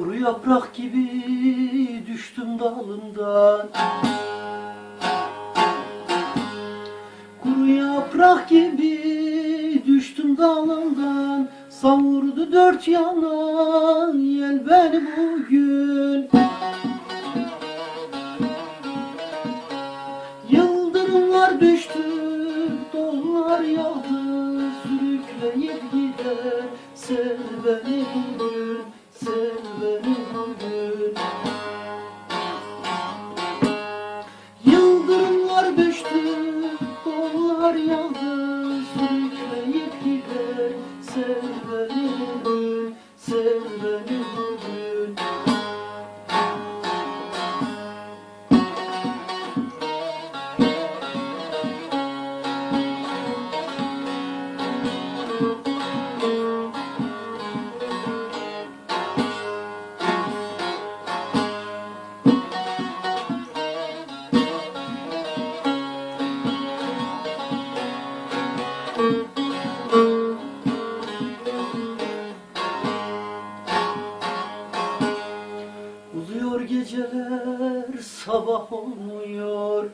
Kuru yaprak gibi düştüm dalından. Kuru yaprak gibi düştüm dalından. Savurdu dört yana yel beni bugün. Yıldırımlar düştü, donlar yağdı Sürükleyip gider Sev beni bugün, sev beni bugün Uzuyor geceler sabah olmuyor.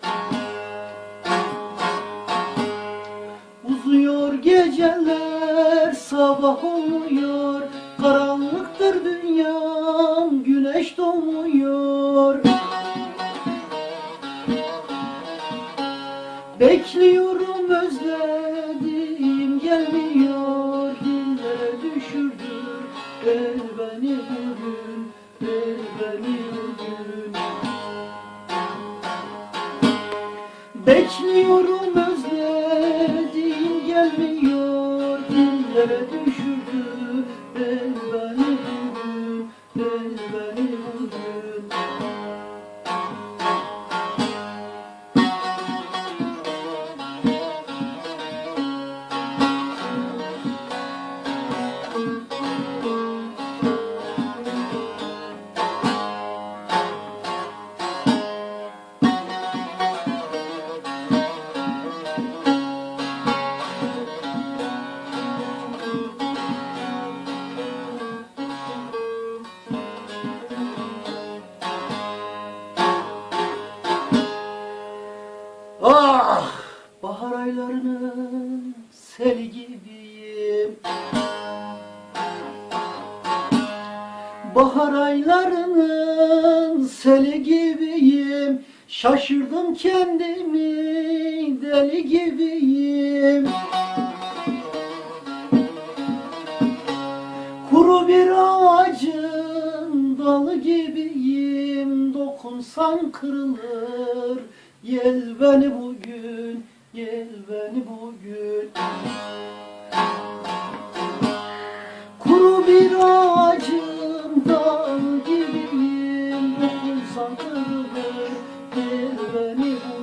Uzuyor geceler sabah olmuyor. Karanlıktır dünyam güneş doğmuyor. Bekliyorum özledim el beni bugün beni bugün Bekliyorum özledim gelmiyor Dillere düşürdü gibiyim Bahar aylarının seli gibiyim. Şaşırdım kendimi deli gibiyim. Kuru bir ağacın dalı gibiyim. Dokunsan kırılır Gel beni bugün, gel beni bugün. Kuru bir ağacın dal gibiyim Uzakırdır gel beni bugün